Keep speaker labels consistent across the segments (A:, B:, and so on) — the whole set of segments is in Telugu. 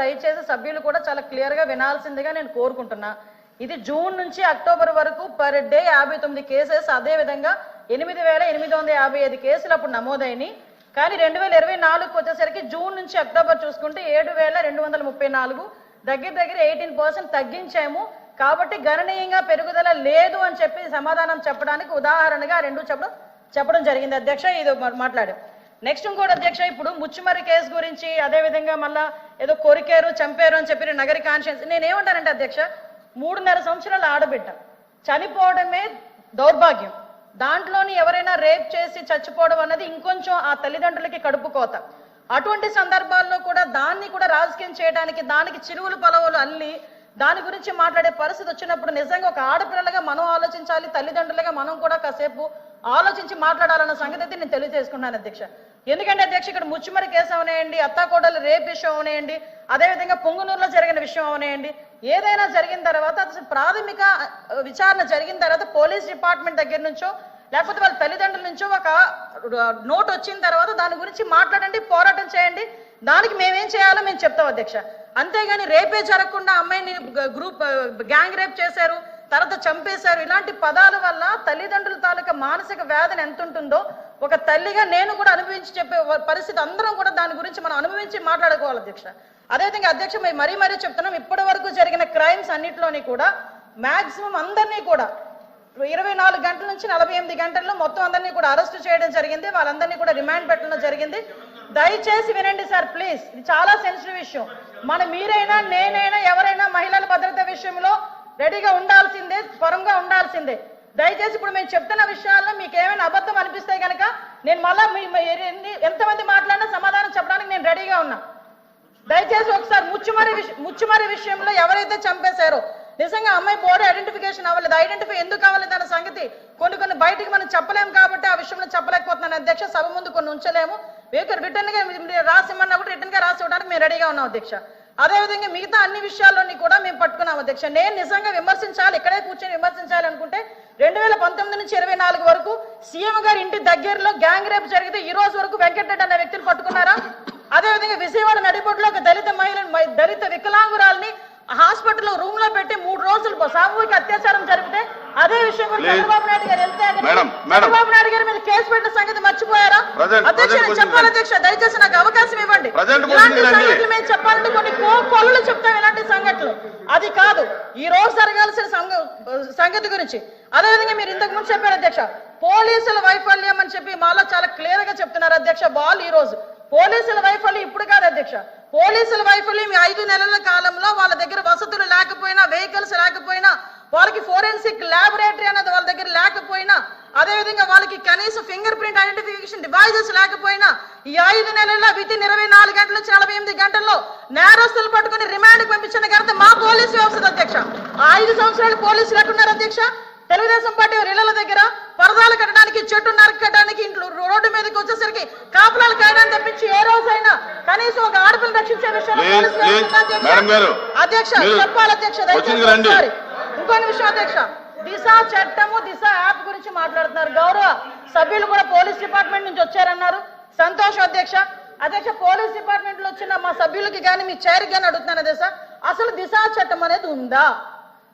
A: దయచేసి సభ్యులు కూడా చాలా క్లియర్గా వినాల్సిందిగా నేను కోరుకుంటున్నా. ఇది జూన్ నుంచి అక్టోబర్ వరకు పర్ డే యాభై తొమ్మిది కేసెస్ అదే విధంగా ఎనిమిది వేల ఎనిమిది వందల యాభై ఐదు కేసులు అప్పుడు నమోదైనవి కానీ రెండు వేల ఇరవై నాలుగుకి వచ్చేసరికి జూన్ నుంచి అక్టోబర్ చూసుకుంటే ఏడు వేల రెండు వందల ముప్పై నాలుగు. దగ్గర దగ్గర ఎయిటీన్ పర్సెంట్ తగ్గించాము. కాబట్టి గణనీయంగా పెరుగుదల లేదు అని చెప్పి సమాధానం చెప్పడానికి ఉదాహరణగా రెండు చెప్పడం చెప్పడం జరిగింది. అధ్యక్ష ఇది మా- మాట్లాడాం నెక్స్ట్ ఇంకోటి అధ్యక్ష ఇప్పుడు ముచ్చుమరి కేసు గురించి అదే విధంగా మళ్ళా ఏదో కొరికారు చంపారు అని చెప్పి నగరి కాన్షియన్స్ నేనేమంటానంటే అధ్యక్ష మూడున్నర సంవత్సరాల ఆడబిడ్డ. చనిపోవడమే దౌర్భాగ్యం. దాంట్లోని ఎవరైనా రేప్ చేసి చచ్చిపోవడం అన్నది ఇంకొంచెం ఆ తల్లిదండ్రులకి కడుపు కోత. అటువంటి సందర్భాల్లో కూడా దాన్ని కూడా రాజకీయం చేయడానికి దానికి చిరువులు పలవలు అల్లి దాని గురించి మాట్లాడే పరిస్థితి వచ్చినప్పుడు నిజంగా ఒక ఆడపిల్లలుగా మనం ఆలోచించాలి తల్లిదండ్రులుగా మనం కూడా కాసేపు ఆలోచించి మాట్లాడాలన్న సంగతి అయితే నేను తెలియజేసుకున్నాను అధ్యక్ష. ఎందుకంటే అధ్యక్ష ఇక్కడ ముచ్చుమరి కేసు అవనేయండి అత్తాకోడలు రేప్ విషయం అవనేయండి అదేవిధంగా పొంగునూరులో జరిగిన విషయం అవనేయండి. ఏదైనా జరిగిన తర్వాత అసలు ప్రాథమిక విచారణ జరిగిన తర్వాత పోలీస్ డిపార్ట్మెంట్ దగ్గర నుంచో లేకపోతే వాళ్ళ తల్లిదండ్రుల నుంచో ఒక నోట్ వచ్చిన తర్వాత దాని గురించి మాట్లాడండి పోరాటం చేయండి. దానికి మేమేం చేయాలో మేము చెప్తాం అధ్యక్ష. అంతేగాని రేపే జరగకుండా అమ్మాయిని గ్రూప్ గ్యాంగ్ రేప్ చేశారు. తర్వాత చంపేశారు. ఇలాంటి పదాల వల్ల తల్లిదండ్రుల తాలూకా మానసిక వేదన ఎంత ఉంటుందో ఒక తల్లిగా నేను కూడా అనుభవించి చెప్పే పరిస్థితి అందరం కూడా దాని గురించి మనం అనుభవించి మాట్లాడుకోవాలి అధ్యక్ష. అదేవిధంగా అధ్యక్ష మేము మరీ మరీ చెప్తున్నాం ఇప్పటి వరకు జరిగిన క్రైమ్స్ అన్నిటిలోని కూడా మ్యాక్సిమం అందరినీ కూడా ఇరవై నాలుగు గంటల నుంచి నలభై ఎనిమిది గంటల్లో మొత్తం అందరినీ కూడా అరెస్ట్ చేయడం జరిగింది. వాళ్ళందరినీ కూడా రిమాండ్ పెట్టడం జరిగింది. దయచేసి వినండి సార్ ప్లీజ్. ఇది చాలా సెన్సిటివ్ విషయం. మన మీరైనా నేనైనా ఎవరైనా మహిళల రెడీగా ఉండాల్సిందే స్వరంగా ఉండాల్సిందే. దయచేసి ఇప్పుడు మేము చెప్తున్న విషయాల్లో మీకు ఏమైనా అబద్ధం అనిపిస్తే కనుక నేను మళ్ళా ఎంతమంది మాట్లాడినా సమాధానం చెప్పడానికి నేను రెడీగా ఉన్నా. దయచేసి ఒకసారి ముచ్చుమరి ముచ్చుమరి విషయంలో ఎవరైతే చంపేశారో నిజంగా అమ్మాయి బాడీ ఐడెంటిఫికేషన్ అవ్వలేదు. ఐడెంటిఫై ఎందుకు అవ్వలేదు అన్న సంగతి కొన్ని కొన్ని బయటికి మనం చెప్పలేము కాబట్టి ఆ విషయంలో చెప్పలేకపోతున్నాను. అధ్యక్ష సభ ముందు కొన్ని ఉంచలేము. రిటర్న్గా మీరు రాసిమన్నా కూడా రిటర్న్గా రాసి ఇవ్వడానికి మేము రెడీగా ఉన్నాం అధ్యక్ష. అదేవిధంగా మిగతా అన్ని విషయాల్లోని కూడా మేము పట్టుకున్నాం అధ్యక్ష. నేను నిజంగా విమర్శించాలి ఇక్కడే కూర్చొని విమర్శించాలి అనుకుంటే రెండు వేల పంతొమ్మిది నుంచి ఇరవై నాలుగు వరకు సీఎం గారి ఇంటి దగ్గరలో గ్యాంగ్ రేప్ జరిగితే ఈ రోజు వరకు వెంకటరెడ్డి అనే వ్యక్తిని పట్టుకున్నారా? అదేవిధంగా విజయవాడ నడిపొడ్లో ఒక దళిత మహిళ దళిత వికలాంగురాల్ని హాస్పిటల్లో రూమ్లో పెట్టి మూడు రోజులు సామూహిక అత్యాచారం జరిపితే అదే విషయం. చంద్రబాబు నాయుడు గారు వెళ్తే. చంద్రబాబు నాయుడు గారి మీద కేసు పెట్టిన సంగతి మర్చిపోయారా అధ్యక్ష చెప్పాలి. అధ్యక్ష దయచేసి నాకు అవకాశం ఇవ్వండి ఇలాంటి. సంఘటనలు మేము చెప్పాలంటే కొన్ని కొలలు చెప్తాం ఇలాంటి సంఘటనలు అది కాదు ఈ రోజు జరగాల్సిన సంగ- సంగతి గురించి అదేవిధంగా మీరు ఇంతకు ముందు చెప్పారు అధ్యక్ష పోలీసుల వైఫల్యం అని చెప్పి మాలో చాలా క్లియర్గా చెప్తున్నారు అధ్యక్ష వాళ్ళు ఈ రోజు పోలీసుల వైఫల్యం ఇప్పుడు కాదు అధ్యక్ష పోలీసుల వైఫల్యం ఈ ఐదు నెలల కాలంలో వాళ్ళ దగ్గర వసతులు లేకపోయినా వెహికల్స్ లేకపోయినా వాళ్ళకి ఫోరెన్సిక్ ల్యాబొరేటరీ అనేది వాళ్ళ దగ్గర లేకపోయినా అదేవిధంగా వాళ్ళకి కనీసం ఫింగర్ ప్రింట్ ఐడెంటిఫికేషన్ డివైజెస్ లేకపోయినా ఈ ఐదు నెలల్లో విత్ ఇన్ ఇరవై నాలుగు గంటల నుంచి నలభై ఎనిమిది గంటల్లో నేరస్తులు పట్టుకుని రిమాండ్ పంపించిన ఘనత మా పోలీసు వ్యవస్థ అధ్యక్ష. ఐదు సంవత్సరాలు పోలీసులు ఎట్టున్నారు అధ్యక్ష? తెలుగుదేశం పార్టీ ఇళ్ళ దగ్గర పరదాలు కట్టడానికి చెట్టు నరకడానికి ఇంట్లో రోడ్డు మీదకి వచ్చేసరికి కాపులాలు కాయడానికి తప్పించి ఏ రోజైనా కనీసం ఒక ఆడపిల్లని రక్షించే విషయంలో అధ్యక్ష? చెప్పాలి అధ్యక్ష. ఇంకొక విషయం అధ్యక్ష. దిశ చట్టము దిశ యాప్ గురించి మాట్లాడుతున్నారు. గౌరవ సభ్యులు కూడా పోలీస్ డిపార్ట్మెంట్ నుంచి వచ్చారన్నారు. సంతోషం అధ్యక్ష. అధ్యక్ష పోలీస్ డిపార్ట్మెంట్లో వచ్చిన మా సభ్యులకి కానీ మీ చైర్కి కానీ అడుగుతున్నాను అధ్యక్ష. అసలు దిశ చట్టం అనేది ఉందా?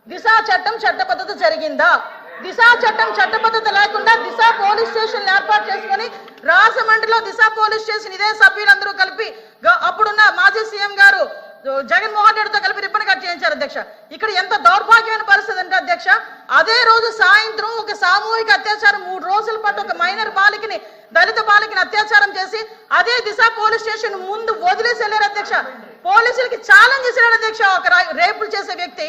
A: దిశా చట్టం చట్టబద్ధత జరిగిందా? దిశా చట్టం చట్టబద్ధత లేకుండా దిశ పోలీస్ స్టేషన్ ఏర్పాటు చేసుకొని రాజమండ్రిలో దిశ పోలీస్ స్టేషన్ ఇదే సభ్యులందరూ కలిపి అప్పుడున్న మాజీ సీఎం గారు జగన్మోహన్ రెడ్డితో కలిపి రిబ్బన్ కట్ చేయించారు అధ్యక్ష. ఇక్కడ ఎంత దౌర్భాగ్యమైన పరిస్థితి అంటే అధ్యక్ష అదే రోజు సాయంత్రం ఒక సామూహిక అత్యాచారం మూడు రోజుల పాటు ఒక మైనర్ బాలికని దళిత బాలికని అత్యాచారం చేసి అదే దిశ పోలీస్ స్టేషన్ ముందు వదిలేసి వెళ్ళారు అధ్యక్ష. పోలీసులకి ఛాలెంజ్ చేశారు అధ్యక్ష ఒక రేపులు చేసే వ్యక్తి.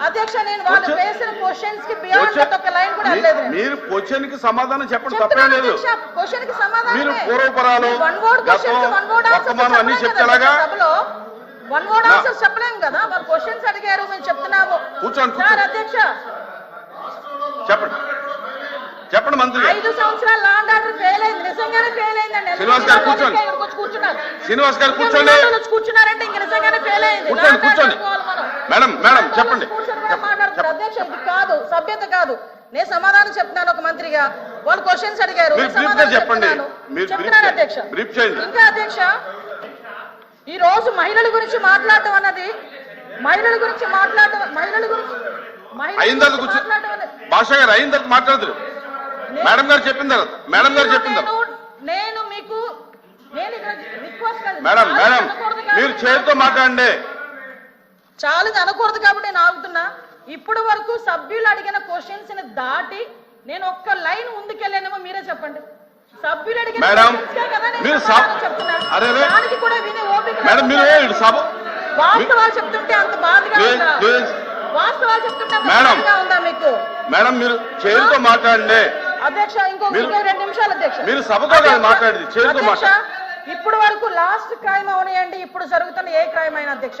A: అధ్యక్ష నేను వాళ్ళు
B: Question-
A: వేసిన క్వశ్చన్స్కి బియాండ్
B: Question-
A: ఒక లైన్ కూడా.
B: మీరు క్వశ్చన్కి సమాధానం చెప్పండి తప్పేం లేదు
A: కి.
B: మీరు పూర్వపరాలు,
A: మీరు
B: అన్ని
A: చెప్పలేం
B: చెప్తే
A: కదా
B: ఎలాగా?
A: సభలో వన్ వర్డ్ చెప్పలేం కదా వాళ్ళు క్వశ్చన్స్ అడిగారు మేము చెప్తున్నాము
B: కూర్చోండి,
A: సార్. అధ్యక్ష
B: చెప్పండి చెప్పండి మంత్రి
A: ఐదు సంవత్సరాలు లాండ్ ఆర్డర్ ఫెయిల్ అయింది నిజంగానే ఫెయిల్ అయిందండి
B: శ్రీనివాస్ గారు కూర్చోండి.
A: కూర్చున్నారు
B: శ్రీనివాస్ గారు కూర్చోండి
A: కూర్చున్నారంటే ఇంక నిజంగానే ఫెయిల్ అయింది
B: కూర్చోండి, కూర్చోండి. మేడం మేడం చెప్పండి.
A: అధ్యక్ష ఇది కాదు సభ్యత కాదు. నేను సమాధానం చెప్తున్నాను ఒక మంత్రిగా. వాళ్ళు క్వశ్చన్స్ అడిగారు.
B: చెప్పండి.
A: చెప్తున్నాను. అధ్యక్ష. ఇంకా అధ్యక్ష ఈ రోజు మహిళల గురించి మాట్లాడటం అన్నది మహిళల గురించి మాట్లాడటం మహిళల గురించి
B: అయిన తర్వాత భాష గారు అయిన తర్వాత మాట్లాడదురు. మేడం గారు చెప్పిన తర్వాత మేడం గారు చెప్పిన తర్వాత.
A: నేను- మీకు.
B: మేడం మేడం మీరు చేతితో మాట్లాడండి.
A: చాలా అనకూడదు కాబట్టి నేను ఆగుతున్నా. ఇప్పటి వరకు సభ్యులు అడిగిన క్వశ్చన్స్ని దాటి నేను ఒక్క లైన్ ముందుకెళ్ళానేమో మీరే చెప్పండి. సభ్యులు అడిగిన. దానికి కూడా వినే ఓపిక వాస్తవాలు చెప్తుంటే అంత బాధగా ఉందా. వాస్తవాలు చెప్తుంటే. బాధగా ఉందా మీకు?
B: మేడం మీరు చేతితో మాట్లాడండి.
A: అధ్యక్ష ఇంకో రెండు నిమిషాలు అధ్యక్ష.
B: మీరు సభతో మాట్లాడేది, మాట్లాడండి.
A: ఇప్పుడు వరకు లాస్ట్ క్రైమ్ అవనియండి ఇప్పుడు జరుగుతున్న ఏ క్రైమ్ అయినా అధ్యక్ష.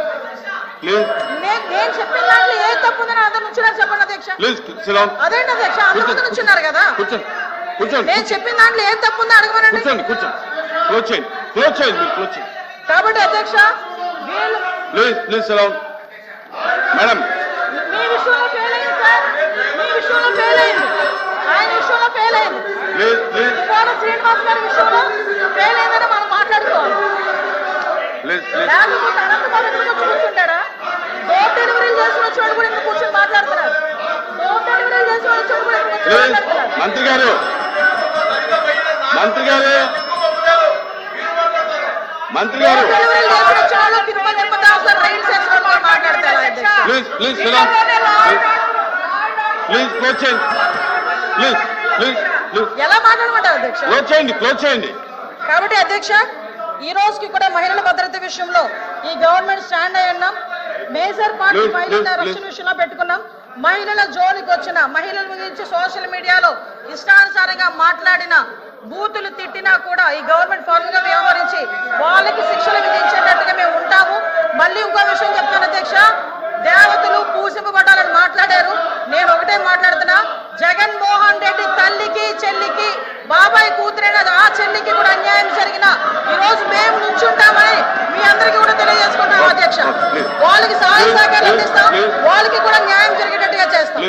A: నేను చెప్పిన దాంట్లో ఏ తప్పు ఉందని అందరు నుంచున్నారు చెప్పండి అధ్యక్ష.
B: ప్లీజ్ సిలాన్
A: అదేంటి అధ్యక్ష? అందరి ముందు నుంచున్నారు కదా.
B: కూర్చోండి కూర్చోండి.
A: నేను చెప్పిన దాంట్లో ఏం తప్పు ఉందో అడగమనండి.
B: కూర్చోండి కూర్చోండి. క్లోజ్ చేయండి క్లోజ్ చేయండి మీరు క్లోజ్ చేయండి.
A: కాబట్టి అధ్యక్ష వీళ్ళు
B: మేడం
A: మీ విషయంలో ఫెయిల్ అయింది సార్ మీ విషయంలో ఫెయిల్ అయింది ఆయన విషయంలో ఫెయిల్ అయింది శ్రీనివాస్ గారి విషయంలో ఫెయిల్ అయిందని మనం మాట్లాడుకోవాలి. లేకపోతే అనంతబాబు వచ్చి కూర్చుంటాడా చేసిన వచ్చి కూడా కూర్చొని మాట్లాడుతున్నారు. చేసిన కూడా మాట్లాడుతున్నారు.
B: మంత్రి గారు. మంత్రి గారు. మంత్రి గారు. ప్లీజ్ ప్లీజ్ ప్లీజ్ క్లోజ్ చేయండి. Please please.
A: ఎలా మాట్లాడమంటారు అధ్యక్ష?
B: క్లోజ్ చేయండి క్లోజ్ చేయండి.
A: కాబట్టి అధ్యక్ష ఈ రోజుకి కూడా మహిళల భద్రత విషయంలో ఈ గవర్నమెంట్ స్టాండ్ అయి ఉన్నాం. మేజర్ పార్టీ మహిళల రక్షణ పెట్టుకున్నాం మహిళల జోలికి వచ్చిన మహిళల గురించి సోషల్ మీడియాలో ఇష్టానుసారంగా మాట్లాడిన బూతులు తిట్టినా కూడా ఈ గవర్నమెంట్ ఫార్మ్గా వ్యవహరించి వాళ్ళకి శిక్షలు విధించేటట్టుగా మేము ఉంటాము. మళ్ళీ ఇంకో విషయం చెప్తాను అధ్యక్ష. దేవతలు పూజింపబడాలని మాట్లాడారు. నేను ఒకటే మాట్లాడుతున్నా. జగన్మోహన్ రెడ్డి తల్లికి చెల్లికి బాబాయ్ కూతురైన ఆ చెల్లికి కూడా అన్యాయం జరిగిన ఈ రోజు మేము నుంచుంటామని మీ అందరికీ అధ్యక్ష వాళ్ళకి సహాయ సహకారం అందిస్తాం. వాళ్ళకి కూడా న్యాయం జరిగేటట్టుగా చేస్తాం.